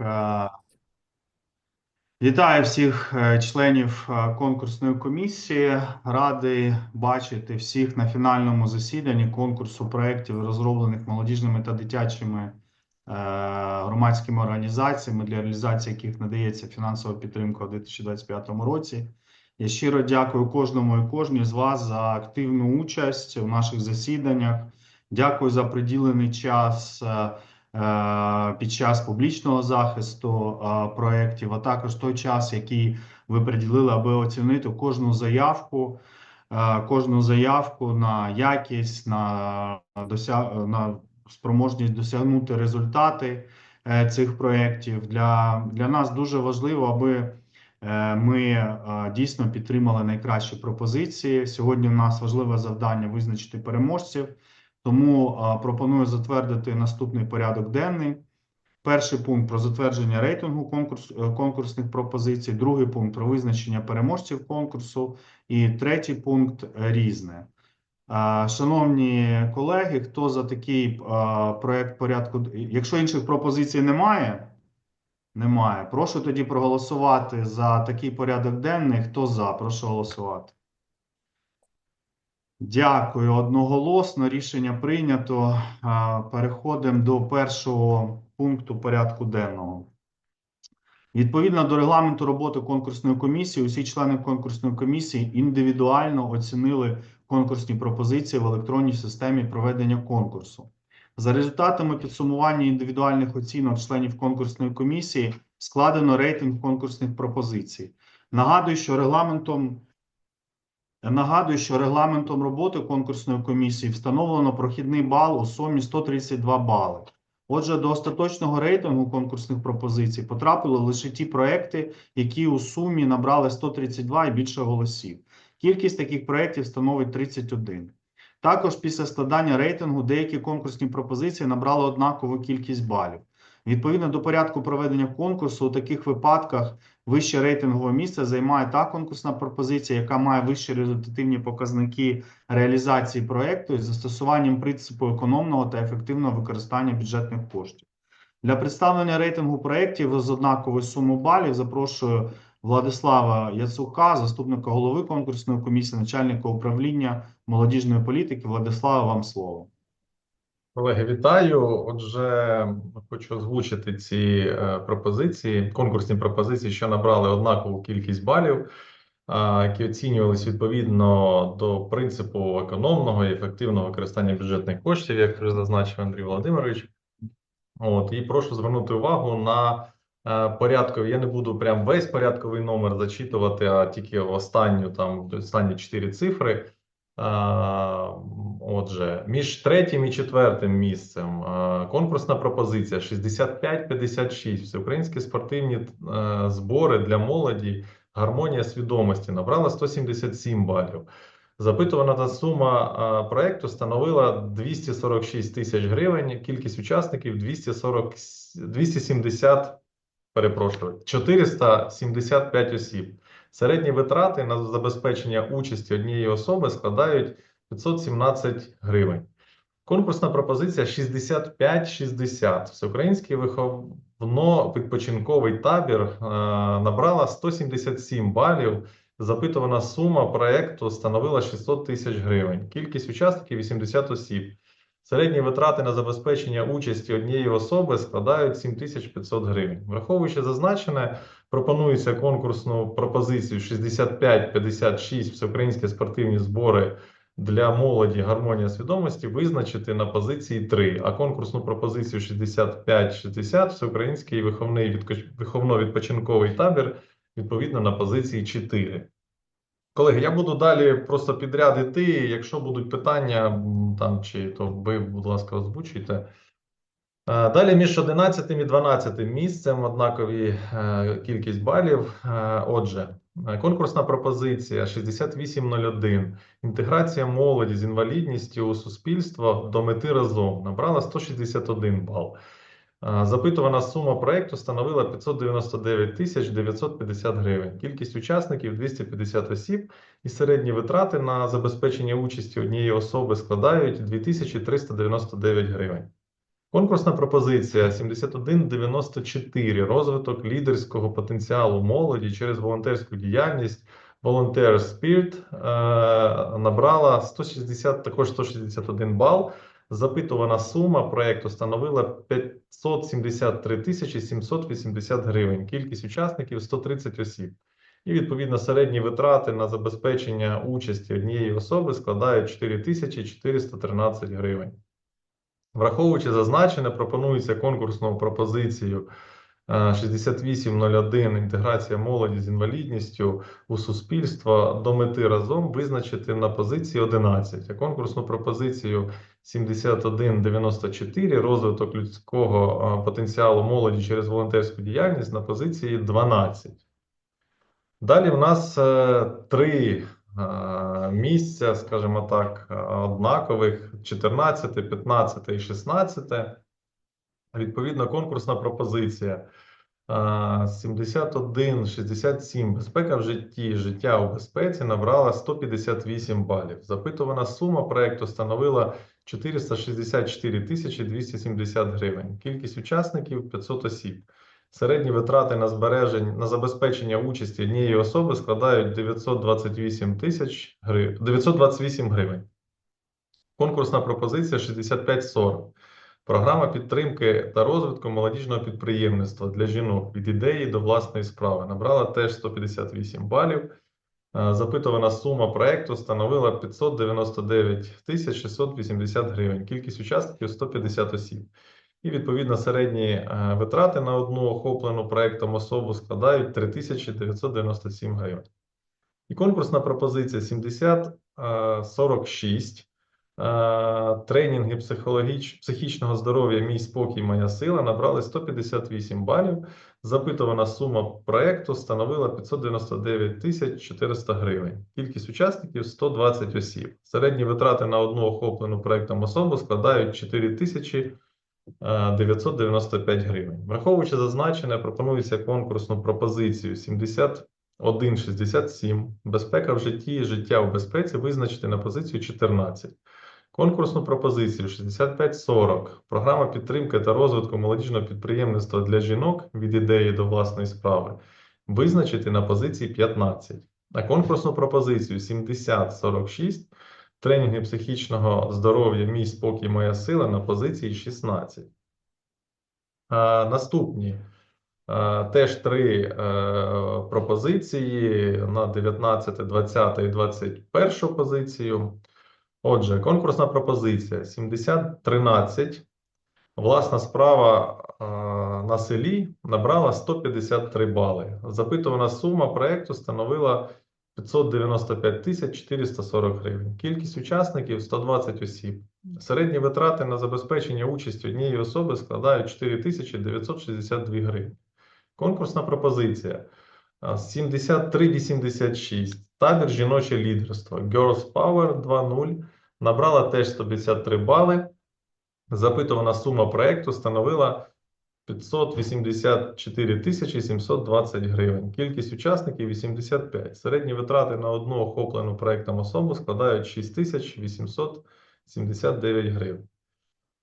е, вітаю всіх е, членів е, конкурсної комісії. Радий бачити всіх на фінальному засіданні конкурсу проєктів, розроблених молодіжними та дитячими громадськими організаціями, для реалізації яких надається фінансова підтримка у 2025 році. Я щиро дякую кожному і кожній з вас за активну участь в наших засіданнях. Дякую за приділений час під час публічного захисту е, проєктів, а також той час, який ви приділили, аби оцінити кожну заявку, е, кожну заявку на якість, на, дося- на спроможність досягнути результати е, цих проєктів. Для, для нас дуже важливо, аби е, ми е, дійсно підтримали найкращі пропозиції. Сьогодні у нас важливе завдання визначити переможців. Тому пропоную затвердити наступний порядок денний. Перший пункт про затвердження рейтингу конкурс, е, конкурсних пропозицій, другий пункт про визначення переможців конкурсу, і третій пункт різне. Шановні колеги, хто за такий проект порядку? Якщо інших пропозицій немає, немає. Прошу тоді проголосувати за такий порядок денний. Хто за? Прошу голосувати. Дякую одноголосно. Рішення прийнято. Переходимо до першого пункту порядку денного. Відповідно до регламенту роботи конкурсної комісії, усі члени конкурсної комісії індивідуально оцінили конкурсні пропозиції в електронній системі проведення конкурсу. За результатами підсумування індивідуальних оцінок членів конкурсної комісії складено рейтинг конкурсних пропозицій. Нагадую, що регламентом Нагадую, що регламентом роботи конкурсної комісії встановлено прохідний бал у сумі 132 бали. Отже, до остаточного рейтингу конкурсних пропозицій потрапили лише ті проекти, які у сумі набрали 132 і більше голосів. Кількість таких проєктів становить 31. Також після складання рейтингу деякі конкурсні пропозиції набрали однакову кількість балів. Відповідно до порядку проведення конкурсу, у таких випадках Вище рейтингове місце займає та конкурсна пропозиція, яка має вищі результативні показники реалізації проекту із застосуванням принципу економного та ефективного використання бюджетних коштів. Для представлення рейтингу проєктів з однаковою сумою балів запрошую Владислава Яцука, заступника голови конкурсної комісії, начальника управління молодіжної політики. Владислава, вам слово. Колеги, вітаю. Отже, хочу озвучити ці е, пропозиції, конкурсні пропозиції, що набрали однакову кількість балів, які оцінювались відповідно до принципу економного і ефективного використання бюджетних коштів, як вже зазначив Андрій Володимирович. От, і прошу звернути увагу на е, порядковий. Я не буду прям весь порядковий номер зачитувати, а тільки останню там останні чотири цифри. Отже, між третім і четвертим місцем конкурсна пропозиція 65-56. Всеукраїнські спортивні е, збори для молоді. Гармонія свідомості набрала 177 балів. Запитувана та сума проекту становила 246 тисяч гривень. Кількість учасників 240, 270, перепрошую, 475 осіб. Середні витрати на забезпечення участі однієї особи складають 517 гривень. Конкурсна пропозиція 65-60. Всеукраїнський виховно-відпочинковий табір е, набрала 177 балів. Запитувана сума проекту становила 600 тисяч гривень. Кількість учасників 80 осіб. Середні витрати на забезпечення участі однієї особи складають 7500 гривень. Враховуючи зазначене, пропонується конкурсну пропозицію 65-56 всеукраїнські спортивні збори для молоді гармонія свідомості визначити на позиції 3, а конкурсну пропозицію 65-60 всеукраїнський виховний виховно-відпочинковий табір відповідно на позиції 4. Колеги, я буду далі просто підряд іти. Якщо будуть питання там чи то ви, будь ласка, озвучуйте. Е, Далі між 11 і 12 місцем однакові е, кількість балів. Е, Отже, конкурсна пропозиція 6801. Інтеграція молоді з інвалідністю у суспільство до мети разом набрала 161 бал. Е, Запитувана сума проекту становила 599 тисяч 950 гривень. Кількість учасників 250 осіб і середні витрати на забезпечення участі однієї особи складають 2399 гривень. Конкурсна пропозиція 7194. Розвиток лідерського потенціалу молоді через волонтерську діяльність Volunteer Spirit е, набрала 160, також 161 бал. Запитувана сума проєкту становила 573 тисячі 780 гривень. Кількість учасників 130 осіб. І відповідно середні витрати на забезпечення участі однієї особи складають 4413 гривень. Враховуючи зазначене, пропонується конкурсну пропозицію е, 6801 інтеграція молоді з інвалідністю у суспільство до мети разом визначити на позиції 11, а конкурсну пропозицію 7194 розвиток людського е, потенціалу молоді через волонтерську діяльність на позиції 12. Далі в нас е, три е, місця, скажімо так, е, однакових: 14, 15 і 16. Відповідно, конкурсна пропозиція е, 71, 67. Безпека в житті, життя у безпеці набрала 158 балів. Запитувана сума проекту становила 464 тисячі 270 гривень. Кількість учасників 500 осіб. Середні витрати на збереження на забезпечення участі однієї особи складають 928 тисяч гривень, 928 гривень. Конкурсна пропозиція 6540. Програма підтримки та розвитку молодіжного підприємництва для жінок від ідеї до власної справи набрала теж 158 балів. Е, Запитувана сума проекту становила 599 тисяч 680 гривень. Кількість учасників 150 осіб. І відповідно середні е, витрати на одну охоплену проектом особу складають 3997 гривень. І конкурсна пропозиція 7046. Е, Тренінги психологіч... психічного здоров'я Мій спокій, моя сила набрали 158 балів. Запитувана сума проекту становила 599 тисяч 400 гривень. Кількість учасників 120 осіб. Середні витрати на одну охоплену проектом особу складають 4 тисячі е, 995 гривень. Враховуючи зазначене, пропонується конкурсну пропозицію 7167 безпека в житті і життя у безпеці визначити на позицію 14. Конкурсну пропозицію 6540 програма підтримки та розвитку молодіжного підприємництва для жінок від ідеї до власної справи визначити на позиції 15. А конкурсну пропозицію 7046 тренінги психічного здоров'я Мій спокій, моя сила на позиції 16. А, наступні а, теж три е, пропозиції на 19, 20 і 21 позицію. Отже, конкурсна пропозиція 7013. Власна справа а, на селі набрала 153 бали. Запитувана сума проекту становила 595 тисяч 440 гривень. Кількість учасників 120 осіб. Середні витрати на забезпечення участі однієї особи складають 4 962 гривні. Конкурсна пропозиція а, 7386. Табір жіноче лідерство. Girls Power 2.0 набрала теж 153 бали. Запитувана сума проекту становила 584 тисячі 720 гривень. Кількість учасників 85. Середні витрати на одну охоплену проектом особу складають 6 тисяч 879 гривень.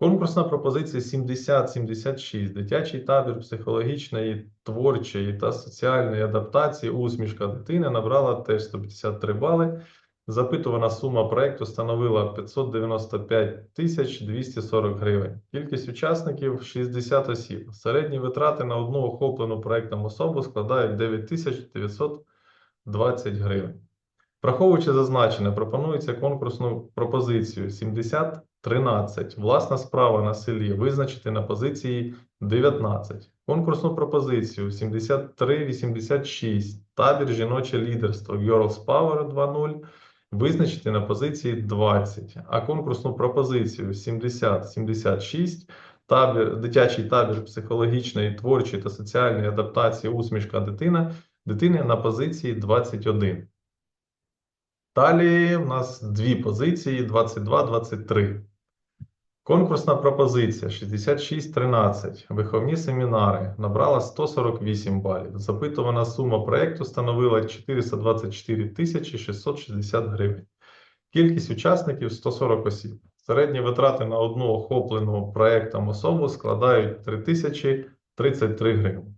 Конкурсна пропозиція 7076. Дитячий табір психологічної, творчої та соціальної адаптації усмішка дитини набрала теж 153 бали. Запитувана сума проекту становила 595 тисяч 240 гривень. Кількість учасників 60 осіб. Середні витрати на одну охоплену проектом особу складають 9 тисяч 920 гривень. Враховуючи зазначене, пропонується конкурсну пропозицію 7013. Власна справа на селі визначити на позиції 19. Конкурсну пропозицію 7386. Табір жіноче лідерство Girls Power 2.0 визначити на позиції 20, а конкурсну пропозицію 70-76 табір, дитячий табір психологічної, творчої та соціальної адаптації усмішка дитина, дитини на позиції 21. Далі в нас дві позиції 22-23. Конкурсна пропозиція 6613. Виховні семінари набрала 148 балів. Запитувана сума проєкту становила 424 тисячі 660 гривень. Кількість учасників 140 осіб. Середні витрати на одну охоплену проєктом особу складають 3033 гривні.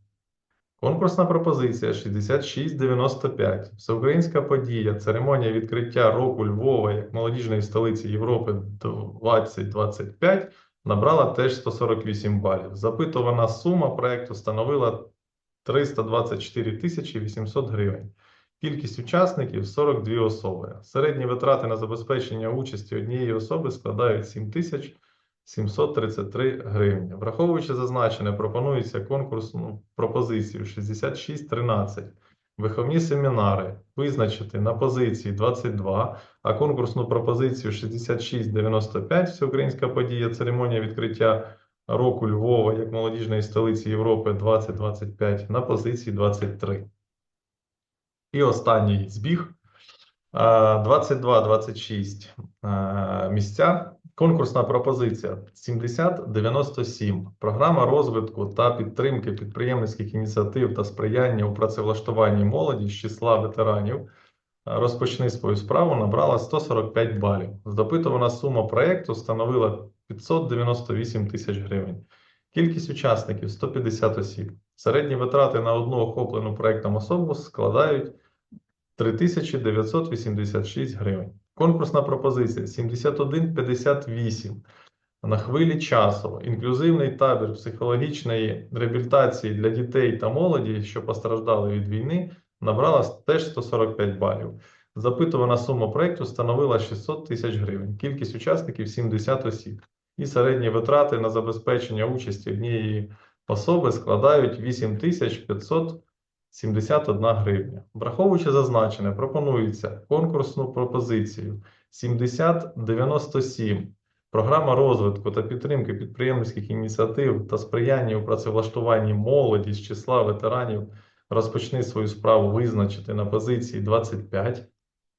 Конкурсна пропозиція 6695. Всеукраїнська подія. Церемонія відкриття року Львова як молодіжної столиці Європи 2025 набрала теж 148 балів. Запитувана сума проекту становила 324 тисячі 800 гривень. Кількість учасників 42 особи. Середні витрати на забезпечення участі однієї особи складають 7 тисяч 733 гривні. Враховуючи зазначене, пропонується конкурсну пропозицію 6613. Виховні семінари визначити на позиції 22, а конкурсну пропозицію 6695 Всеукраїнська подія, церемонія відкриття року Львова як молодіжної столиці Європи 2025 на позиції 23. І останній збіг. 22-26 місця. Конкурсна пропозиція 7097. Програма розвитку та підтримки підприємницьких ініціатив та сприяння у працевлаштуванні молоді з числа ветеранів. Розпочни свою справу набрала 145 балів. Запитувана сума проєкту становила 598 тисяч гривень. Кількість учасників 150 осіб. Середні витрати на одну охоплену проєктом особу складають 3986 гривень. Конкурсна пропозиція 7158. На хвилі часу. Інклюзивний табір психологічної реабілітації для дітей та молоді, що постраждали від війни, набрала теж 145 балів. Запитувана сума проєкту становила 600 тисяч гривень. Кількість учасників 70 осіб. І середні витрати на забезпечення участі однієї особи складають 8571 гривня. Враховуючи зазначене, пропонується конкурсну пропозицію 7097. Програма розвитку та підтримки підприємницьких ініціатив та сприяння у працевлаштуванні молоді з числа ветеранів розпочни свою справу визначити на позиції 25,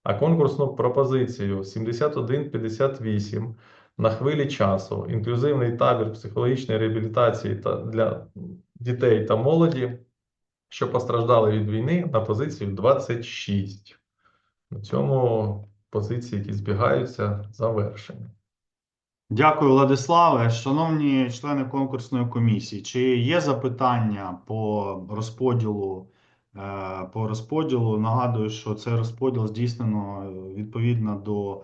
а конкурсну пропозицію 7158 на хвилі часу, інклюзивний табір психологічної реабілітації та для дітей та молоді, що постраждали від війни, на позицію 26. На цьому позиції, які збігаються, завершені. Дякую, Владиславе. Шановні члени конкурсної комісії, чи є запитання по розподілу? е, По розподілу нагадую, що цей розподіл здійснено е, відповідно до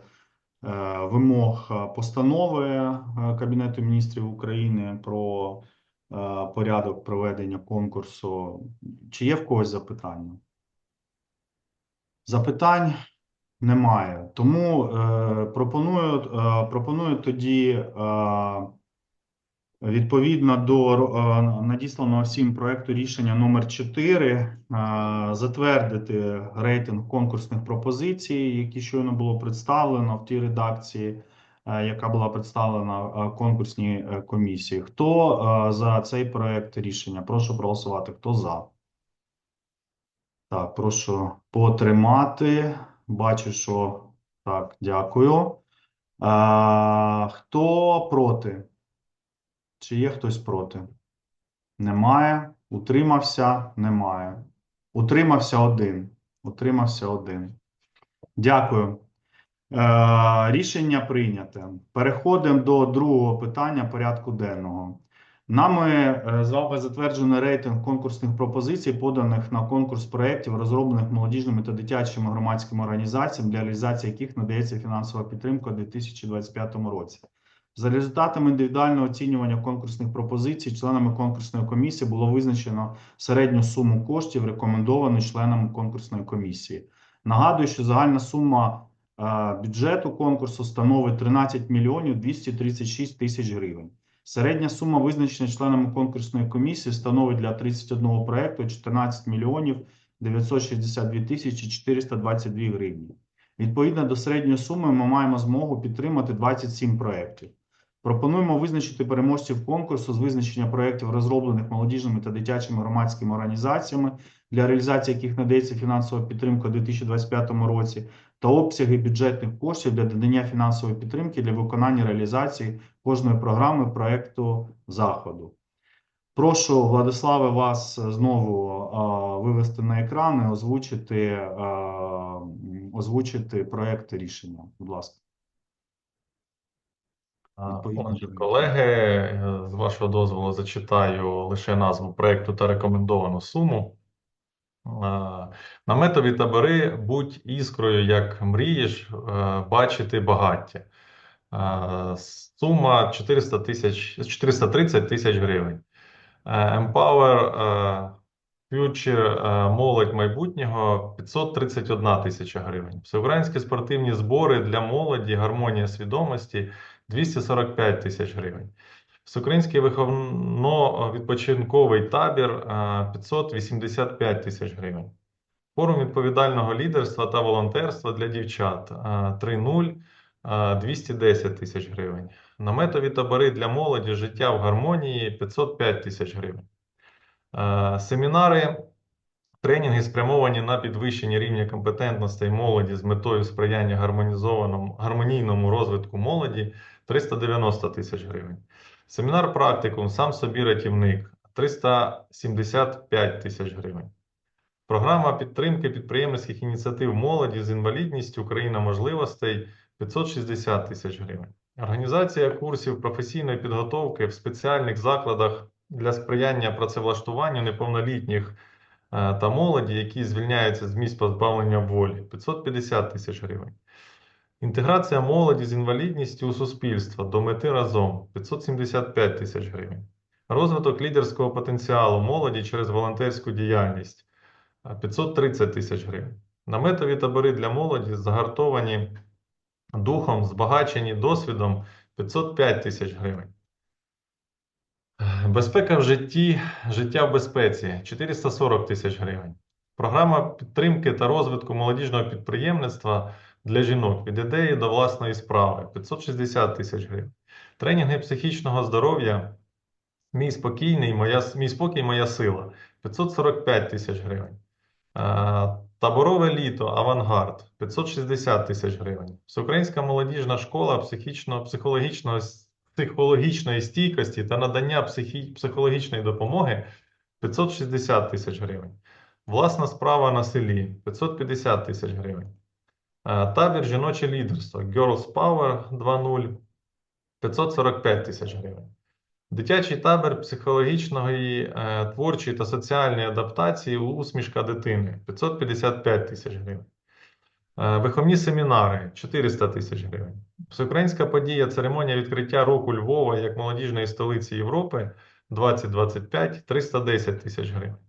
е, вимог постанови Кабінету міністрів України про порядок проведення конкурсу. Чи є в когось запитання? Запитань немає. Тому е, пропоную, е, пропоную тоді е, відповідно до е, надісланого всім проекту рішення номер 4 е, затвердити рейтинг конкурсних пропозицій, які щойно було представлено в тій редакції, е, яка була представлена е, конкурсній е, комісії. Хто е, за цей проект рішення? Прошу проголосувати. Хто за? Так, прошу потримати. Бачу, що так, дякую. А, хто проти? Чи є хтось проти? Немає. Утримався? Немає. Утримався один. Утримався один. Дякую. Е, рішення прийняте. Переходимо до другого питання порядку денного. Нами е, з вами затверджено рейтинг конкурсних пропозицій, поданих на конкурс проєктів, розроблених молодіжними та дитячими громадськими організаціями, для реалізації яких надається фінансова підтримка у 2025 році. За результатами індивідуального оцінювання конкурсних пропозицій, членами конкурсної комісії було визначено середню суму коштів, рекомендовану членами конкурсної комісії. Нагадую, що загальна сума бюджету конкурсу становить 13 мільйонів 236 тисяч гривень. Середня сума, визначена членами конкурсної комісії, становить для 31 проекту 14 мільйонів 962 тисячі 422 гривні. Відповідно до середньої суми, ми маємо змогу підтримати 27 проєктів. Пропонуємо визначити переможців конкурсу з визначення проєктів, розроблених молодіжними та дитячими громадськими організаціями, для реалізації яких надається фінансова підтримка у 2025 році, та обсяги бюджетних коштів для надання фінансової підтримки для виконання реалізації кожної програми проекту заходу. Прошу, Владиславе, вас знову а, вивести на екран і озвучити, а, озвучити проект рішення. Будь ласка. Отже, колеги, е, з вашого дозволу зачитаю лише назву проекту та рекомендовану суму. Наметові табори будь іскрою, як мрієш, е, бачити багаття. Сума 400 тисяч, 430 тисяч гривень. Е, Empower е, Future е, молодь майбутнього 531 тисяча гривень. Всеукраїнські спортивні збори для молоді, гармонія свідомості 245 тисяч гривень. Всеукраїнський виховно-відпочинковий табір е, 585 тисяч гривень. Форум відповідального лідерства та волонтерства для дівчат е, 3.0 е, 210 тисяч гривень. Наметові табори для молоді життя в гармонії 505 тисяч гривень. Е, Семінари, тренінги спрямовані на підвищення рівня компетентностей молоді з метою сприяння гармонійному розвитку молоді 390 тисяч гривень. Семінар практикум сам собі рятівник 375 тисяч гривень. Програма підтримки підприємницьких ініціатив молоді з інвалідністю Україна можливостей 560 тисяч гривень. Організація курсів професійної підготовки в спеціальних закладах для сприяння працевлаштуванню неповнолітніх е, та молоді, які звільняються з місць позбавлення волі 550 тисяч гривень. Інтеграція молоді з інвалідністю у суспільство до мети разом 575 тисяч гривень. Розвиток лідерського потенціалу молоді через волонтерську діяльність е, 530 тисяч гривень. Наметові табори для молоді загартовані духом, збагачені досвідом 505 тисяч гривень. Безпека в житті, життя в безпеці 440 тисяч гривень. Програма підтримки та розвитку молодіжного підприємництва для жінок від ідеї до власної справи 560 тисяч гривень. Тренінги психічного здоров'я Мій спокійний, моя, мій спокій, моя сила 545 тисяч гривень. Е, Таборове літо, авангард 560 тисяч гривень. Всеукраїнська молодіжна школа психічно, психологічного, психологічної стійкості та надання психі, психологічної допомоги 560 тисяч гривень. Власна справа на селі 550 тисяч гривень. Табір жіноче лідерство Girls Power 2.0 545 тисяч гривень. Дитячий табір психологічної, е, творчої та соціальної адаптації усмішка дитини 555 тисяч гривень. Е, Виховні семінари 400 тисяч гривень. Всеукраїнська подія церемонія відкриття року Львова як молодіжної столиці Європи 2025 310 тисяч гривень.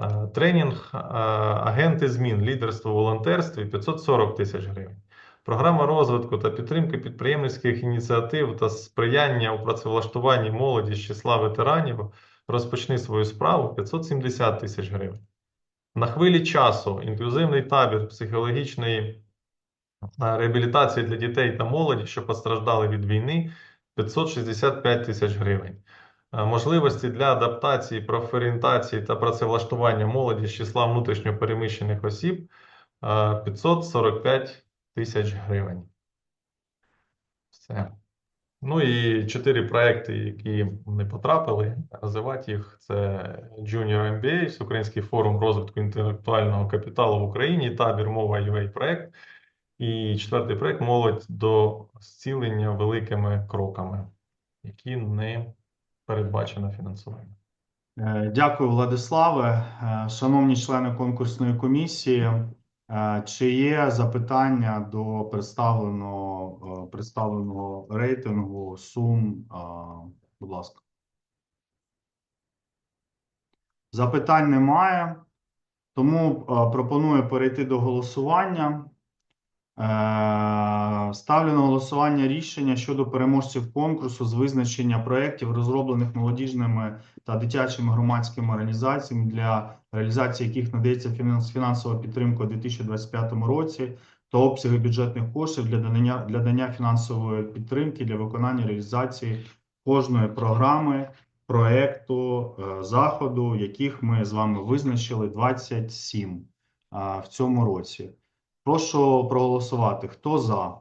Е, Тренінг е, агенти змін лідерство в волонтерстві 540 тисяч гривень. Програма розвитку та підтримки підприємницьких ініціатив та сприяння у працевлаштуванні молоді з числа ветеранів розпочни свою справу 570 тисяч гривень. На хвилі часу інклюзивний табір психологічної е, реабілітації для дітей та молоді, що постраждали від війни 565 тисяч гривень. Е, Можливості для адаптації, профорієнтації та працевлаштування молоді з числа внутрішньопереміщених осіб е, 545 тисяч гривень. Все. Ну і чотири проекти, які не потрапили, називати їх це Junior MBA, Всеукраїнський форум розвитку інтелектуального капіталу в Україні, табір мова UA проект. І четвертий проект молодь до зцілення великими кроками, які не передбачено фінансування. Е, Дякую, Владиславе. Е, Шановні члени конкурсної комісії, е, чи є запитання до представленого, представленого рейтингу сум? Будь ласка. Запитань немає, тому пропоную перейти до голосування. Е, Ставлю на голосування рішення щодо переможців конкурсу з визначення проєктів, розроблених молодіжними та дитячими громадськими організаціями, для реалізації яких надається фінансова підтримка у 2025 році, та обсяги бюджетних коштів для надання, для надання фінансової підтримки для виконання реалізації кожної програми, проекту, е, заходу, яких ми з вами визначили 27 а, в цьому році. Прошу проголосувати. Хто за?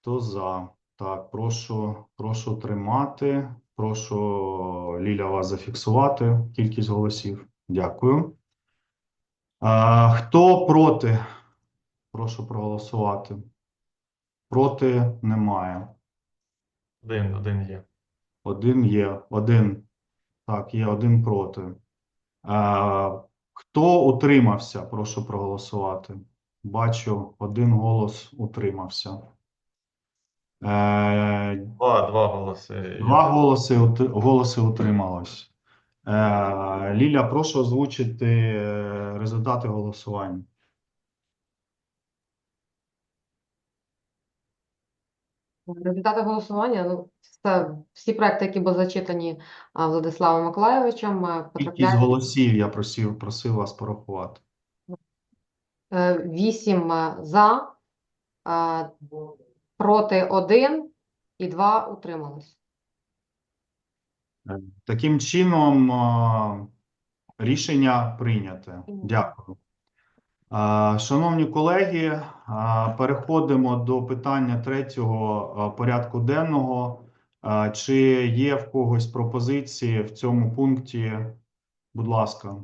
Хто за? Так, прошу, прошу тримати. Прошу Ліля вас зафіксувати. Кількість голосів. Дякую. А, хто проти? Прошу проголосувати. Проти немає. Один, один є. Один є. Один. Так, є один проти. Е, хто утримався? Прошу проголосувати. Бачу, один голос утримався. Е, Два, два голоси. Два голоси, голоси утрималось. Е, Ліля, прошу озвучити е, результати голосування. Результати голосування. Ну, це всі проекти, які були зачитані а, Владиславом Миколайовичем, е, Кількість потрапляють голосів я просив, просив вас порахувати. е, 8 е, за, е, проти 1 і 2 утримались. Таким чином, е, рішення прийняте. Дякую. Шановні колеги, переходимо до питання третього порядку денного. Чи є в когось пропозиції в цьому пункті? Будь ласка,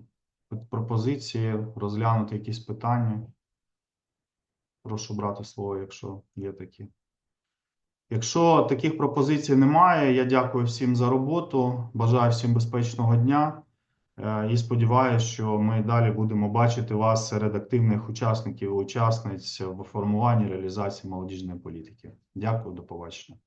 пропозиції, розглянути якісь питання. Прошу брати слово, якщо є такі. Якщо таких пропозицій немає, я дякую всім за роботу. Бажаю всім безпечного дня. Е, І сподіваюся, що ми далі будемо бачити вас серед активних учасників і учасниць в формуванні реалізації молодіжної політики. Дякую, до побачення.